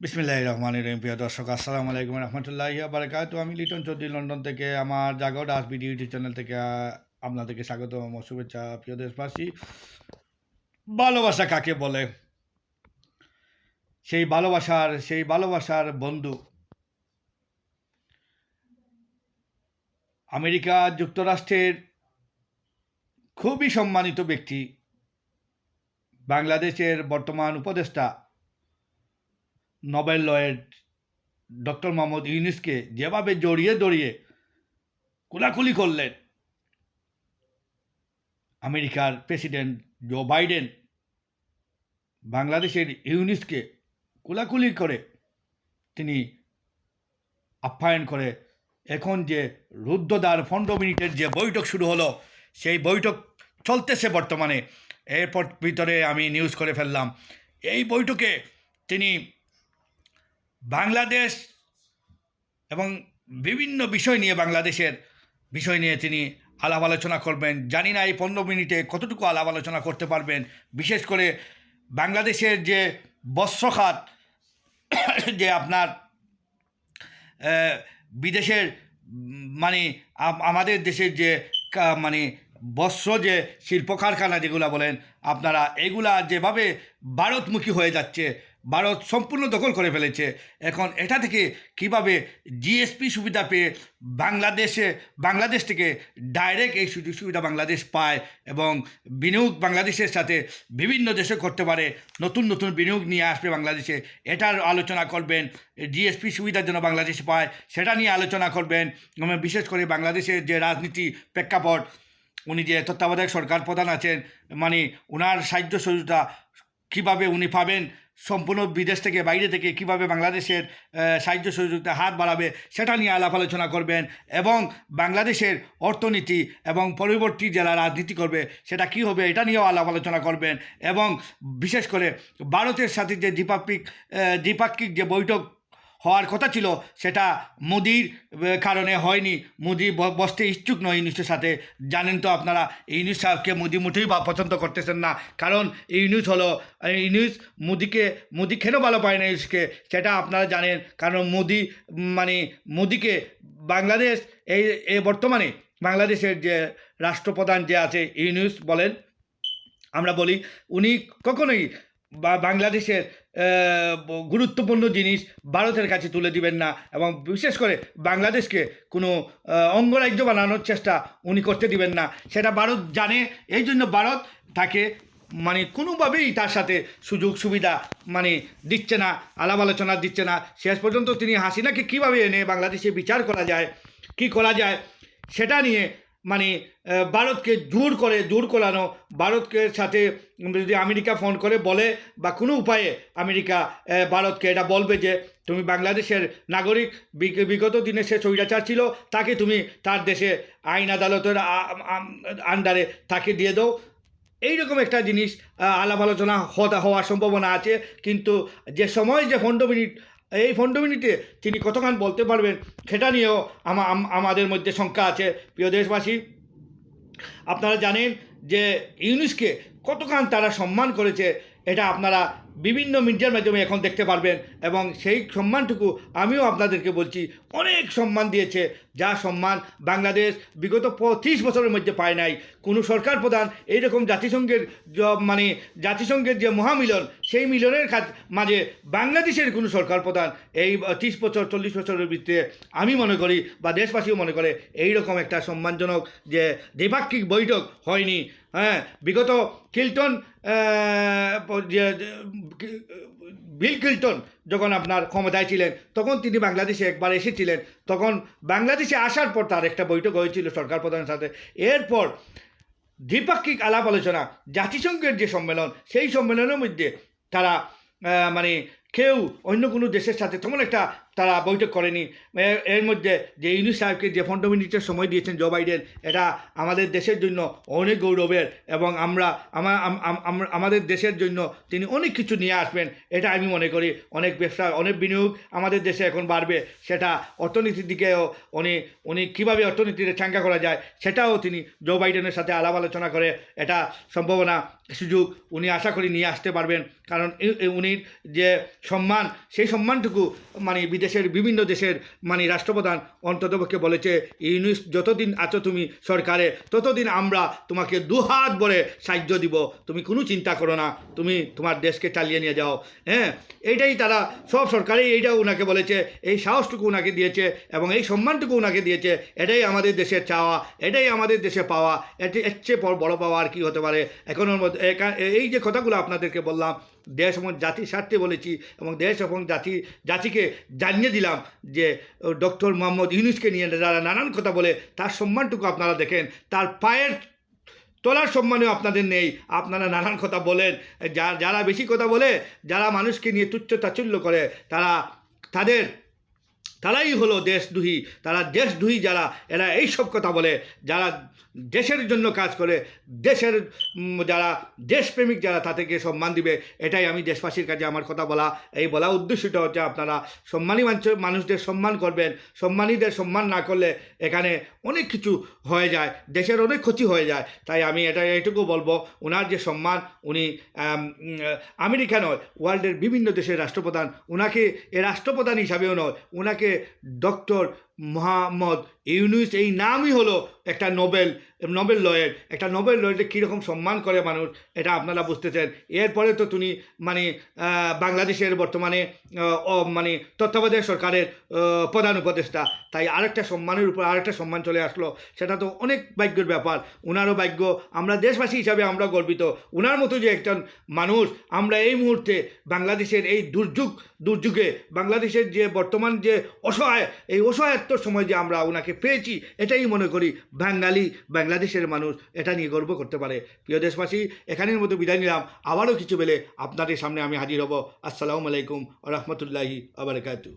বিসমিল্লাহ রহমান রহিম। প্রিয় দর্শক, আসসালামু আলাইকুম রহমতুল্লাহ বারাকাত আমি লিটন চৌধুরী, লন্ডন থেকে আমার Jago Das video YouTube channel থেকে আপনাদেরকে স্বাগত ও শুভেচ্ছা। প্রিয় দেশবাসী, ভালোবাসা কাকে বলে? সেই ভালোবাসার সেই ভালোবাসার বন্ধু আমেরিকা যুক্তরাষ্ট্রের খুবই সম্মানিত ব্যক্তি, বাংলাদেশের বর্তমান উপদেষ্টা নোবেল লয়েড ডক্টর মোহাম্মদ ইউনিসকে যেভাবে জড়িয়ে দড়িয়ে কোলাকুলি করলেন, আমেরিকার প্রেসিডেন্ট জো বাইডেন বাংলাদেশের ইউনিসকে কোলাকুলি করে তিনি আপ্যায়ন করে, এখন যে রুদ্ধদ্বার পনেরো মিনিটের যে বৈঠক শুরু হলো, সেই বৈঠক চলতেছে বর্তমানে। এরপর ভিতরে আমি নিউজ করে ফেললাম। এই বৈঠকে তিনি বাংলাদেশ এবং বিভিন্ন বিষয় নিয়ে বাংলাদেশের বিষয় নিয়ে তিনি আলাপ আলোচনা করবেন। জানি না এই পনেরো মিনিটে কতটুকু আলাপ আলোচনা করতে পারবেন। বিশেষ করে বাংলাদেশের যে বস্ত্রখাত, যে আপনার বিদেশের মানে আমাদের দেশের যে মানে বস্ত্র, যে শিল্প কারখানা যেগুলো বলেন, আপনারা এগুলা যেভাবে ভারতমুখী হয়ে যাচ্ছে ভারত সম্পূর্ণ দখল করে ফেলেছে। এখন এটা থেকে কীভাবে জিএসপি সুবিধা পেয়ে বাংলাদেশে, বাংলাদেশ থেকে ডাইরেক্ট এই সুযোগ সুবিধা বাংলাদেশ পায় এবং বিনিয়োগ বাংলাদেশের সাথে বিভিন্ন দেশে করতে পারে, নতুন নতুন বিনিয়োগ নিয়ে আসবে বাংলাদেশে, এটার আলোচনা করবেন। জিএসপি সুবিধার জন্য বাংলাদেশ পায়, সেটা নিয়ে আলোচনা করবেন। বিশেষ করে বাংলাদেশের যে রাজনীতি প্রেক্ষাপট, উনি যে তত্ত্বাবধায়ক সরকার প্রধান আছেন মানে ওনার সাহায্য সহযোগিতা কীভাবে উনি পাবেন সম্পূর্ণ বিদেশ থেকে, বাইরে থেকে কীভাবে বাংলাদেশের সাহায্য সহযোগিতা হাত বাড়াবে সেটা নিয়ে আলাপ আলোচনা করবেন এবং বাংলাদেশের অর্থনীতি এবং পরবর্তী যারা রাজনীতি করবে সেটা কি হবে এটা নিয়েও আলাপ আলোচনা করবেন এবং বিশেষ করে ভারতের সাথে যে দ্বিপাক্ষিক দ্বিপাক্ষিক যে বৈঠক হওয়ার কথা ছিল, সেটা মোদির কারণে হয়নি। মোদি বসতে ইচ্ছুক নয় ইউনুসের সাথে। জানেন তো আপনারা ইউনুস সাহেবকে মোদি মুঠেই বা, পছন্দ করতেছেন না। কারণ ইউনুস হলো ইউনুস মোদিকে, মোদি কেন ভালো পায় না ইউনুসকে সেটা আপনারা জানেন। কারণ মোদি মানে মোদিকে বাংলাদেশ, এই এই বর্তমানে বাংলাদেশের যে রাষ্ট্রপ্রধান যে আছে ইউনুস বলেন, আমরা বলি, উনি কখনোই বা বাংলাদেশের গুরুত্বপূর্ণ জিনিস ভারতের কাছে তুলে দিবেন না এবং বিশেষ করে বাংলাদেশকে কোনো অঙ্গরাজ্য বানানোর চেষ্টা উনি করতে দিবেন না। সেটা ভারত জানে, এই জন্য ভারত তাকে মানে কোনোভাবেই তার সাথে সুযোগ সুবিধা মানে দিচ্ছে না, আলাপ আলোচনা দিচ্ছে না। শেষ পর্যন্ত তিনি হাসিনাকে কীভাবে এনে বাংলাদেশে বিচার করা যায়, কি করা যায়, সেটা নিয়ে মানে ভারতকে দূর করে, দূর করানো, ভারতকে সাথে যদি আমেরিকা ফোন করে, বলে বা কোনো উপায়ে আমেরিকা ভারতকে এটা বলবে যে, তুমি বাংলাদেশের নাগরিক, বিগ- বিগত দিনে সে স্বৈরাচার ছিল, তাকে তুমি তার দেশে আইন আদালতের আন্ডারে তাকে দিয়ে দাও। এইরকম একটা জিনিস আলাপ আলোচনা হওয়ার সম্ভাবনা আছে। কিন্তু যে সময় যে পনেরো মিনিট এই পনেরো মিনিটে তিনি কতক্ষণ বলতে পারবেন সেটা নিয়েও আমাদের মধ্যে শঙ্কা আছে। প্রিয় দেশবাসী, আপনারা জানেন যে ইউনুসকে কতক্ষণ তারা সম্মান করেছে এটা আপনারা বিভিন্ন মিডিয়ার মাধ্যমে এখন দেখতে পারবেন এবং সেই সম্মানটুকু আমিও আপনাদেরকে বলছি, অনেক সম্মান দিয়েছে। যা সম্মান বাংলাদেশ বিগত পঁচিশ বছরের মধ্যে পায় নাই। কোনো সরকার প্রধান এইরকম জাতিসংঘের মানে জাতিসংঘের যে মহামিলন, সেই মিলনের কাজ মাঝে বাংলাদেশের কোনো সরকার প্রধান এই ত্রিশ বছর, চল্লিশ বছরের ভিতরে আমি মনে করি বা দেশবাসীও মনে করে এই রকম একটা সম্মানজনক যে দ্বিপাক্ষিক বৈঠক হয়নি। হ্যাঁ বিগত কিল্টন বিল ক্লিন্টন যখন আপনার ক্ষমতায় ছিলেন, তখন তিনি বাংলাদেশে একবার এসেছিলেন। তখন বাংলাদেশে আসার পর তার একটা বৈঠক হয়েছিল সরকার প্রধানের সাথে। এরপর দ্বিপাক্ষিক আলাপ আলোচনা, জাতিসংঘের যে সম্মেলন, সেই সম্মেলনের মধ্যে তারা মানে কেউ অন্য কোনো দেশের সাথে তেমন একটা তারা বৈঠক করেনি। এর- মধ্যে যে ইউনুস সাহেবকে যে পনেরো মিনিটের সময় দিয়েছেন জো বাইডেন, এটা আমাদের দেশের জন্য অনেক গৌরবের এবং আমরা, আমা- আম- আম- আম- আমাদের দেশের জন্য তিনি অনেক কিছু নিয়ে আসবেন, এটা আমি মনে করি। অনেক ব্যবসা, অনেক বিনিয়োগ আমাদের দেশে এখন বাড়বে, সেটা অর্থনীতির দিকেও উনি উনি কীভাবে অর্থনীতিতে চাঙ্গা করা যায়, সেটাও তিনি জো বাইডেনের সাথে আলাপ আলোচনা করে এটা সম্ভাবনা সুযোগ উনি আশা করি নিয়ে আসতে পারবেন। কারণ উনি যে সম্মান, সেই সম্মানটুকু মানে বিদেশের বিভিন্ন দেশের মানে রাষ্ট্রপ্রধান অন্ততপক্ষে বলেছে, ইউনিস, যতদিন আছো তুমি সরকারে, ততদিন আমরা তোমাকে দুহাত ভরে সাহায্য দিব। তুমি কোনো চিন্তা করো না, তুমি তোমার দেশকে চালিয়ে নিয়ে যাও। হ্যাঁ এইটাই তারা, সব সরকারই এইটাও ওনাকে বলেছে, এই সাহসটুকু ওনাকে দিয়েছে এবং এই সম্মানটুকু ওনাকে দিয়েছে, এটাই আমাদের দেশের চাওয়া, এটাই আমাদের দেশে পাওয়া, এটি এর চেয়ে বড় বড় পাওয়া আর কি হতে পারে। এখনের মধ্যে এই যে কথাগুলো আপনাদেরকে বললাম দেশ এবং জাতির স্বার্থে বলেছি এবং দেশ এবং জাতি, জাতিকে জানিয়ে দিলাম যে ডক্টর মোহাম্মদ ইউনুসকে নিয়ে যারা নানান কথা বলে, তার সম্মানটুকু আপনারা দেখেন, তার পায়ের তোলার সম্মানেও আপনাদের নেই। আপনারা নানান কথা বলেন যারা বেশি কথা বলে, যারা মানুষকে নিয়ে তুচ্ছ তাচ্ছল্য করে, তারা তাদের তারাই হলো দেশ দেশদ্রোহী। তারা দেশ দেশদ্রোহী যারা, এরা এই সব কথা বলে। যারা দেশের জন্য কাজ করে, দেশের যারা দেশপ্রেমিক যারা, তাদেরকে সম্মান দিবে। এটাই আমি দেশবাসীর কাছে আমার কথা বলা। এই বলা উদ্দেশ্যটা হচ্ছে আপনারা সম্মানী মানুষ- মানুষদের সম্মান করবেন। সম্মানীদের সম্মান না করলে এখানে অনেক কিছু হয়ে যায়, দেশের অনেক ক্ষতি হয়ে যায়। তাই আমি এটা এইটুকু বলব ওনার যে সম্মান, উনি আমেরিকা নয় ওয়ার্ল্ডের বিভিন্ন দেশের রাষ্ট্রপ্রধান। ওনাকে এ রাষ্ট্রপ্রধান হিসাবেও নয় ওনাকে ডক্টর মোহাম্মদ ইউনুস, এই নামই হলো একটা নোবেল নোবেল লয়ের। একটা নোবেল লয়েরকে কীরকম সম্মান করে মানুষ, এটা আপনারা বুঝতেছেন। এরপরে তো তিনি মানে বাংলাদেশের বর্তমানে মানে তত্ত্বাবধায়ক সরকারের প্রধান উপদেষ্টা। তাই আরেকটা সম্মানের উপর আরেকটা সম্মান চলে আসলো। সেটা তো অনেক ভাগ্যের ব্যাপার। ওনারও ভাগ্য, আমরা দেশবাসী হিসাবে আমরা গর্বিত। ওনার মতো যে একজন মানুষ, আমরা এই মুহূর্তে বাংলাদেশের এই দুর্যোগ, দুর্যোগে, বাংলাদেশের যে বর্তমান যে অসহায়, এই অসহায়ত্বর সময় যে আমরা ওনাকে পেয়েছি, এটাই মনে করি বাঙালি, বাংলাদেশের মানুষ এটা নিয়ে গর্ব করতে পারে। প্রিয় দেশবাসী, এখানের মতো বিদায় নিলাম। আবারও কিছু বেলে আপনাদের সামনে আমি হাজির হব। আসসালামু আলাইকুম রহমতুল্লাহি আবরকাতু